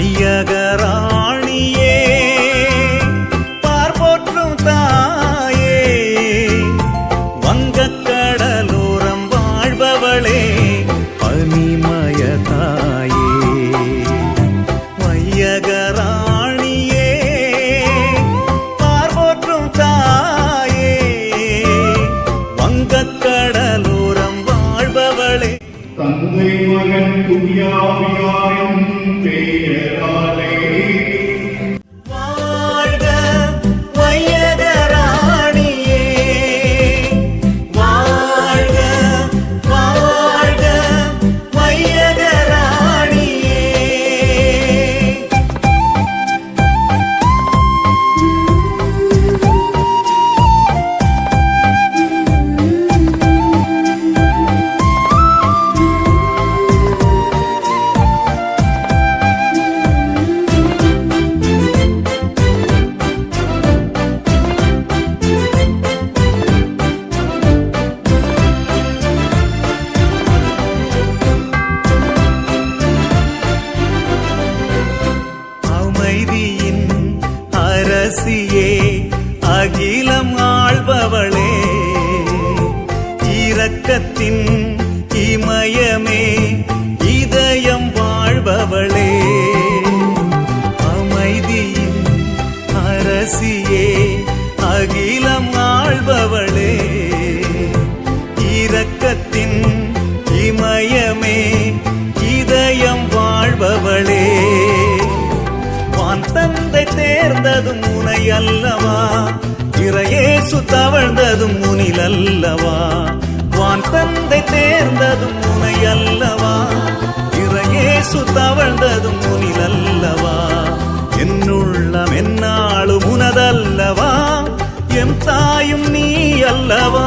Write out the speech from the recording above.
மையகராணியே பார்போற்றும் தாயே. வங்கக்கடலோரம் வாழ்பவளே பனிமய தாயே. மையகராணியே பார்போற்றும் தாயே. வங்கக்கடலோரம் வாழ்பவளே. தந்தை மகன் துணியாவியாயம் இரக்கத்தின் இமயமே இதயம் வாழ்பவளே. அமைதியின் அரசியே அகிலம் ஆள்பவளே இரக்கத்தின் இமயமே இதயம் வாழ்பவளே. வான் தந்தை தேர்ந்ததும் முனை அல்லவா இறையேசு தவழ்ந்ததும் அல்லவா? எம் தாயும் நீ அல்லவா?